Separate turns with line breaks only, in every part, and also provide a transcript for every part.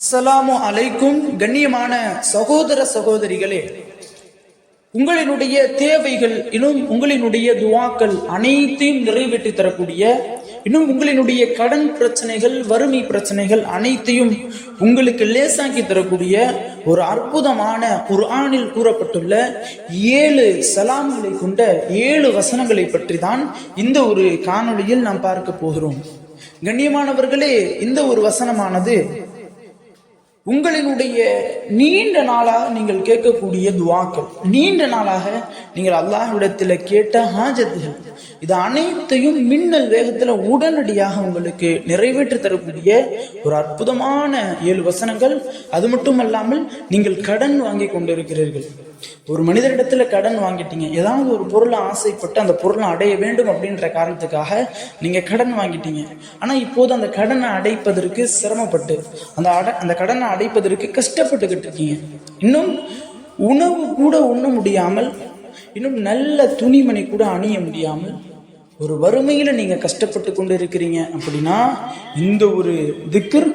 அஸ்ஸலாமு அலைக்கும் கண்ணியமான சகோதர சகோதரிகளே உங்களினுடைய தேவைகள் இன்னும் உங்களினுடைய துவாக்கள் அனைத்தையும் நிறைவேற்றி தரக்கூடிய இன்னும் உங்களினுடைய கடன் பிரச்சனைகள் வறுமை பிரச்சனைகள் அனைத்தையும் உங்களுக்கு லேசாக்கி தரக்கூடிய ஒரு அற்புதமான ஒரு ஆணில் கூறப்பட்டுள்ள ஏழு சலாம்களை கொண்ட ஏழு வசனங்களை பற்றி தான் இந்த ஒரு காணொளியில் நாம் பார்க்க போகிறோம். கண்ணியமானவர்களே இந்த ஒரு வசனமானது உங்களினுடைய நீண்ட நாளாக நீங்கள் கேட்கக்கூடிய துவாக்கள் நீண்ட நாளாக நீங்கள் அல்லாஹ்விடத்தில் கேட்ட ஹாஜத்துகள் இது அனைத்தையும் மின்னல் வேகத்தில் உடனடியாக உங்களுக்கு நிறைவேற்றி தரக்கூடிய ஒரு அற்புதமான ஏழு வசனங்கள். அது மட்டும் அல்லாமல் நீங்கள் கடன் வாங்கி கொண்டிருக்கிறீர்கள். ஒரு மனிதரிடத்துல கடன் வாங்கிட்டீங்க. ஏதாவது ஒரு பொருளை ஆசைப்பட்டு அந்த பொருளை அடைய வேண்டும் அப்படின்ற காரணத்துக்காக நீங்க கடன் வாங்கிட்டீங்க. ஆனா இப்போது அந்த கடனை அடைப்பதற்கு சிரமப்பட்டு அந்த அட அந்த கடனை அடைப்பதற்கு கஷ்டப்பட்டுக்கிட்டு இருக்கீங்க. இன்னும் உணவு கூட உண்ண முடியாமல் இன்னும் நல்ல துணிமணி கூட அணிய முடியாமல் ஒரு வறுமையில நீங்க கஷ்டப்பட்டு கொண்டு இருக்கிறீங்க அப்படின்னா இந்த ஒரு திக்கர்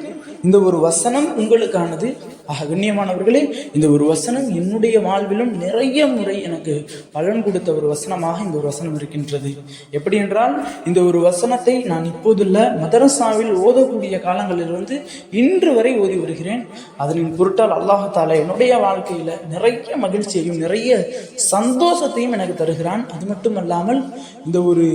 இந்த ஒரு வசனம் உங்களுக்கானது. ஆக கண்ணியமானவர்களே இந்த ஒரு வசனம் என்னுடைய வாழ்விலும் நிறைய முறை எனக்கு பலன் கொடுத்த ஒரு வசனமாக இந்த ஒரு வசனம் இருக்கின்றது. எப்படி என்றால் இந்த ஒரு வசனத்தை நான் இப்போதுள்ள மதரசாவில் ஓதக்கூடிய காலங்களிலிருந்து இன்று வரை ஓதி வருகிறேன். அதனின் பொருட்டால் அல்லாஹால என்னுடைய வாழ்க்கையில நிறைய மகிழ்ச்சியையும் நிறைய சந்தோஷத்தையும் எனக்கு தருகிறான். அது மட்டும் அல்லாமல் இந்த ஒரு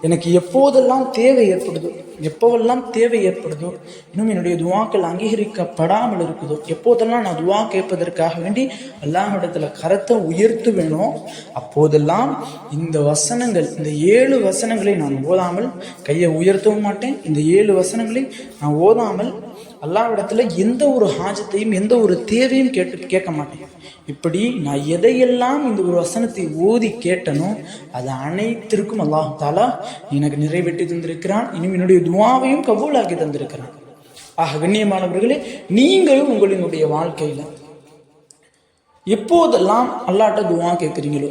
எனக்கு எப்போதெல்லாம் தேவை ஏற்படுதோ எப்போவெல்லாம் தேவை ஏற்படுதோ இன்னும் என்னுடைய துவாக்கள் அங்கீகரிக்கப்படாமல் இருக்குதோ எப்போதெல்லாம் நான் துவா கேட்பதற்காக வேண்டி அல்லாஹிடத்தில் கரத்தை உயர்த்து வேணும் அப்போதெல்லாம் இந்த வசனங்கள் இந்த ஏழு வசனங்களை நான் ஓதாமல் கையை உயர்த்தவும் மாட்டேன். இந்த ஏழு வசனங்களை நான் ஓதாமல் அல்லாவிடத்தில் எந்த ஒரு ஹாஜத்தையும் எந்த ஒரு தேவையும் கேட்டு கேட்க மாட்டேன். இப்படி நான் எதையெல்லாம் இந்த ஒரு வசனத்தை ஓதி கேட்டனோ அது அனைத்திற்கும் அல்லாஹ் தாலா எனக்கு நிறைவேற்றி தந்திருக்கிறான். இனிமே என்னுடைய துவாவையும் கபூலாக்கி தந்திருக்கிறான் ஆக கண்ணியமானவர்களே நீங்களும் உங்களினுடைய வாழ்க்கையில் எப்போதெல்லாம் அல்லாட்ட துவா கேட்குறீங்களோ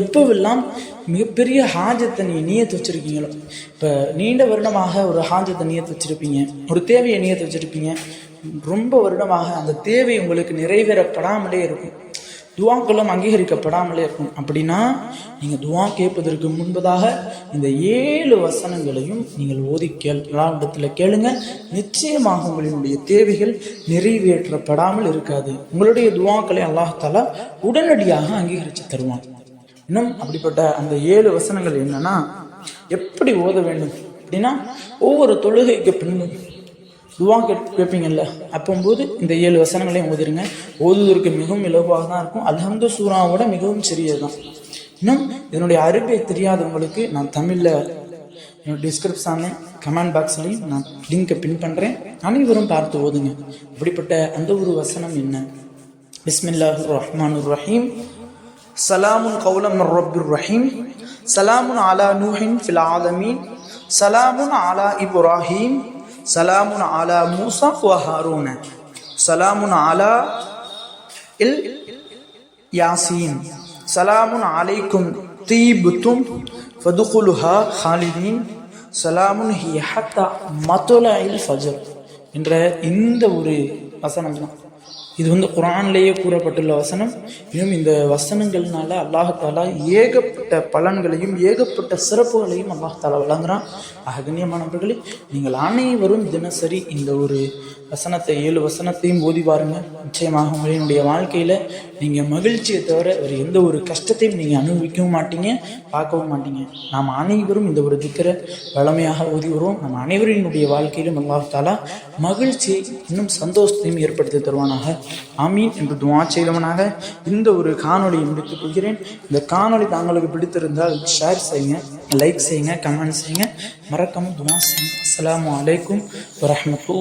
எப்போவெல்லாம் மிகப்பெரிய ஹாஜத்தை நீ நியத்து வச்சுருக்கீங்களோ இப்போ நீண்ட வருடமாக ஒரு ஹாஜத்தை நியத்து வச்சுருப்பீங்க ஒரு தேவையை நியத்து வச்சுருப்பீங்க ரொம்ப வருடமாக அந்த தேவை உங்களுக்கு நிறைவேறப்படாமலே இருக்கும். துவாக்களும் அங்கீகரிக்கப்படாமலே இருக்கும். அப்படின்னா நீங்கள் துவா கேட்பதற்கு முன்பதாக இந்த ஏழு வசனங்களையும் நீங்கள் ஓதி கேள் இடத்துல கேளுங்க. நிச்சயமாக உங்களினுடைய தேவைகள் நிறைவேற்றப்படாமல் இருக்காது. உங்களுடைய துவாக்களை அல்லாஹால உடனடியாக அங்கீகரித்து தருவான். இன்னும் அப்படிப்பட்ட அந்த ஏழு வசனங்கள் என்னன்னா எப்படி ஓத வேண்டும்? அப்படின்னா ஒவ்வொரு தொழுகைக்கு பின்னும் துவா கேட் கேட்பீங்கல்ல அப்போம்போது இந்த ஏழு வசனங்களையும் ஓதிருங்க. ஓதுவதற்கு மிகவும் இலவாக தான் இருக்கும். அல்ஹம்து சூறாவோட மிகவும் சிறியது தான் இன்னும் இதனுடைய அருமை தெரியாதவங்களுக்கு நான் தமிழில் என்னோட டிஸ்கிரிப்ஷன்லையும் கமெண்ட் பாக்ஸ்லையும் நான் லிங்கை பின் பண்ணுறேன் அனைவரும் பார்த்து ஓதுங்க. அப்படிப்பட்ட அந்த ஒரு வசனம் என்ன? பிஸ்மில்லாஹு ரஹ்மான் ரஹீம் சலாமுன் கௌலம் ரபுர் ரஹீம் சலாமுன் ஆலா நூஹின் ஃபில் ஆலமீன். சலாமுன் ஆலா இப்ராஹீம். சலாமுன் ஆலா மூசா ஹாரூன சலாமுன் ஆலா இல் யாசீன் சலாமுன் அலைக்கும் தீபுத்தும் ஃபதுகுலுஹா ஹாலிதீன் சலாமுன் ஹியஹத்தா மதுல இல் ஃபஜர் என்ற இந்த ஒரு வசனம் தான். இது வந்து குரான்லேயே கூறப்பட்டுள்ள வசனம். இன்னும் இந்த வசனங்கள்னால அல்லாஹாலா ஏகப்பட்ட பலன்களையும் ஏகப்பட்ட சிறப்புகளையும் அல்லாஹாலா வழங்குறான். அகண்ணியமானவர்களே நீங்கள் அனைவரும் தினசரி இந்த ஒரு வசனத்தை ஏழு வசனத்தையும் ஓதி பாருங்க. நிச்சயமாக உங்களினுடைய வாழ்க்கையில் நீங்கள் மகிழ்ச்சியை தவிர வேறு எந்த ஒரு கஷ்டத்தையும் நீங்கள் அனுபவிக்கவும் மாட்டீங்க பார்க்கவும் மாட்டீங்க. நாம் அனைவரும் இந்த ஒரு திக்கரை வளமையாக ஓதி வருவோம். நம்ம அனைவரினுடைய வாழ்க்கையிலும் அல்லாஹாலா மகிழ்ச்சியை இன்னும் சந்தோஷத்தையும் ஏற்படுத்தி தருவானாக. ஆமீன். என்று துவா செய்தவனாக இந்த ஒரு காணொலியை முடித்துக் கொள்கிறேன். இந்த காணொலி தாங்களுக்கு பிடித்திருந்தால் ஷேர் செய்யுங்க லைக் செய்யுங்க கமெண்ட் செய்யுங்க. மறக்காமல் துவா செய்யுங்க. அஸ்லாம் வலைக்கும் வரமத்து